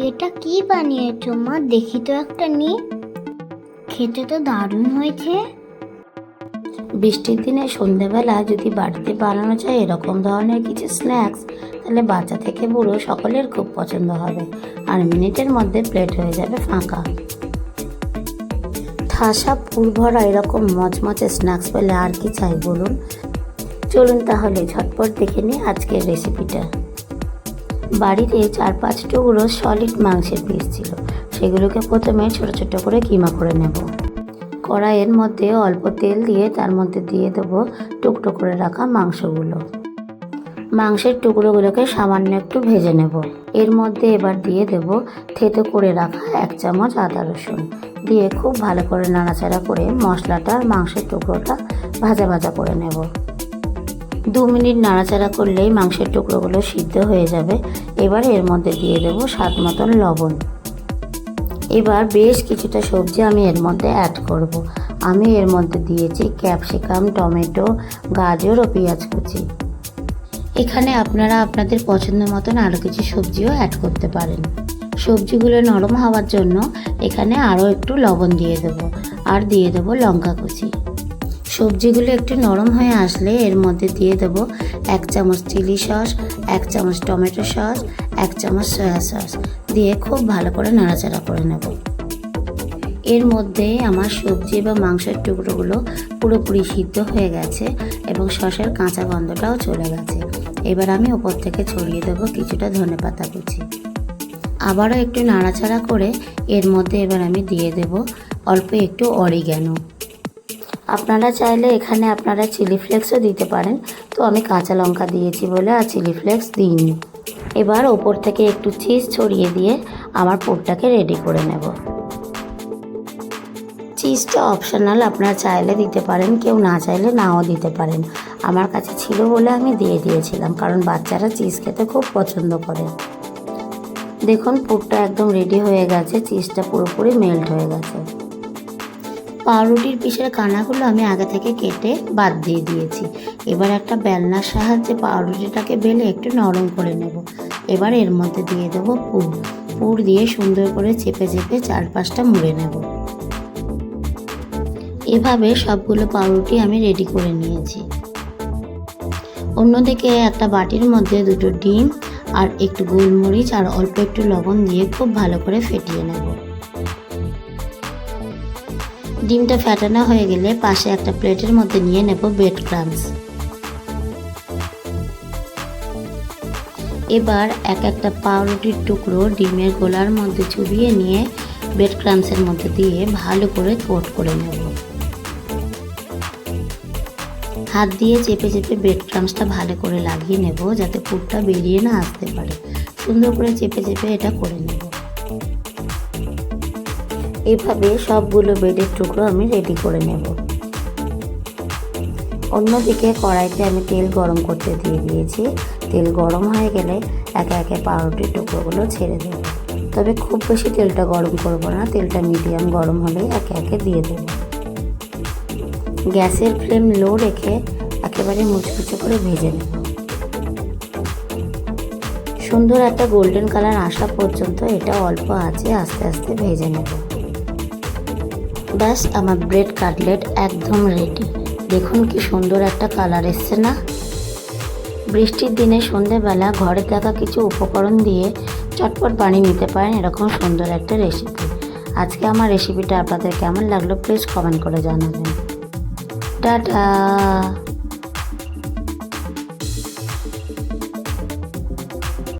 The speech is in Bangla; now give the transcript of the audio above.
এটা কি বানিয়েছো মা? দেখি তো একটা নি খেতে তো দারুণ হয়েছে। বৃষ্টির দিনে সন্ধেবেলা যদি বাড়িতে বানানো যায় এরকম ধরনের কিছু স্ন্যাক্স তাহলে বাচ্চা থেকে বুড়ো সকলের খুব পছন্দ হবে। আর মিনিটের মধ্যে প্লেট হয়ে যাবে ফাঁকা। ঠাসা পুর ভরা এরকম মচমচে স্ন্যাক্স পেলে আর কি চাই বলুন? চলুন তাহলে ঝটপট দেখে নিই আজকের রেসিপিটা বাড়িতে চার পাঁচ টুকরো সলিড মাংসের পিস ছিল। সেগুলোকে প্রথমে ছোট ছোট করে কিমা করে নেব। কড়াইয়ের মধ্যে অল্প তেল দিয়ে তার মধ্যে দিয়ে দেবো টুকরো করে রাখা মাংসগুলো। মাংসের টুকরোগুলোকে সামান্য একটু ভেজে নেব। এর মধ্যে এবার দিয়ে দেব থেতো করে রাখা এক চামচ আদা রসুন। দিয়ে খুব ভালো করে নাড়াচাড়া করে মশলাটা আর মাংসের টুকরোটা ভাজা ভাজা করে নেব। দু মিনিট নাড়াচাড়া করলেই মাংসের টুকরোগুলো সিদ্ধ হয়ে যাবে। এবার এর মধ্যে দিয়ে দেব স্বাদ মতন লবণ। এবার বেশ কিছুটা সবজি আমি এর মধ্যে অ্যাড করব। আমি এর মধ্যে দিয়েছি ক্যাপসিকাম টমেটো, গাজর ও পেঁয়াজ কুচি। এখানে আপনারা আপনাদের পছন্দ মতন আরও কিছু সবজিও অ্যাড করতে পারেন। সবজিগুলো নরম হওয়ার জন্য এখানে আরও একটু লবণ দিয়ে দেব। আর দিয়ে দেব লঙ্কা কুচি। সবজিগুলো একটু নরম হয়ে আসলে এর মধ্যে দিয়ে দেব এক চামচ চিলি সস, এক চামচ টমেটো সস, এক চামচ সয়া সস দিয়ে খুব ভালো করে নাড়াচাড়া করে নেব। এর মধ্যে আমার সবজি বা মাংসের টুকরোগুলো পুরোপুরি সিদ্ধ হয়ে গেছে এবং সসের কাঁচা গন্ধটাও চলে গেছে। এবার আমি ওপর থেকে ছড়িয়ে দেবো কিছুটা ধনে পাতা কুচি। আবারও একটু নাড়াচাড়া করে এর মধ্যে এবার আমি দিয়ে দেব অল্প একটু অরিগ্যানো। আপনারা চাইলে এখানে আপনারা চিলি ফ্লেক্সও দিতে পারেন। তো আমি কাঁচা লঙ্কা দিয়েছি বলে আর চিলি ফ্লেক্স দিইনি। এবার ওপর থেকে একটু চিজ ছড়িয়ে দিয়ে আমার পুরটাকে রেডি করে নেব। চিজটা অপশনাল, আপনারা চাইলে দিতে পারেন, কেউ না চাইলে নাও দিতে পারেন। আমার কাছে ছিল বলে আমি দিয়ে দিয়েছিলাম, কারণ বাচ্চারা চিজ খেতে খুব পছন্দ করে। দেখুন, পুরটা একদম রেডি হয়ে গেছে, চিজটা পুরোপুরি মেল্ট হয়ে গেছে। পাউরুটির পিসের কানাগুলো আমি আগে থেকে কেটে বাদ দিয়ে দিয়েছি। এবার একটা বেলনার সাহায্যে পাউরুটিটাকে বেলে একটু নরম করে নেব। এবার এর মধ্যে দিয়ে দেবো পুর। পুর দিয়ে সুন্দর করে চেপে চেপে চারপাশটা মুড়ে নেব। এভাবে সবগুলো পাউরুটি আমি রেডি করে নিয়েছি। অন্যদিকে একটা বাটির মধ্যে দুটো ডিম আর একটু গোলমরিচ আর অল্প একটু লবণ দিয়ে খুব ভালো করে ফেটিয়ে নেব। ডিমটা ফ্যাটানো হয়ে গেলে পাশে একটা প্লেটের মধ্যে নিয়ে নেব ব্রেড ক্রামস এবার এক একটা পাউরুটির টুকরো ডিমের গোলার মধ্যে চুবিয়ে নিয়ে বেড ক্রামসের মধ্যে দিয়ে ভালো করে কোট করে নেব। হাত দিয়ে চেপে চেপে বেড ক্রামসটা ভালো করে লাগিয়ে নেব যাতে পুরটা বেরিয়ে না আসতে পারে। সুন্দর করে চেপে চেপে এটা করে নেব। এভাবে সবগুলো বেডের টুকরো আমি রেডি করে নেব। অন্যদিকে কড়াইতে আমি তেল গরম করতে দিয়ে দিয়েছি। তেল গরম হয়ে গেলে একে একে পাউরুটির টুকরোগুলো ছেড়ে দেব। তবে খুব বেশি তেলটা গরম করব না, তেলটা মিডিয়াম গরম হলেই একে একে দিয়ে দেব। গ্যাসের ফ্লেম লো রেখে একেবারে মুচমুচে করে ভেজে নেব। সুন্দর একটা গোল্ডেন কালার আসা পর্যন্ত এটা অল্প আছে আস্তে আস্তে ভেজে নেব। ব্যাস, আমার ব্রেড কাটলেট একদম রেডি দেখুন কি সুন্দর একটা কালার এসছে না? বৃষ্টির দিনে সন্ধেবেলা ঘরে থাকা কিছু উপকরণ দিয়ে চটপট বানিয়ে নিতে পারেন এরকম সুন্দর একটা রেসিপি আজকে আমার রেসিপিটা আপনাদের কেমন লাগল প্লিজ কমেন্ট করে জানাবেন। টাটা!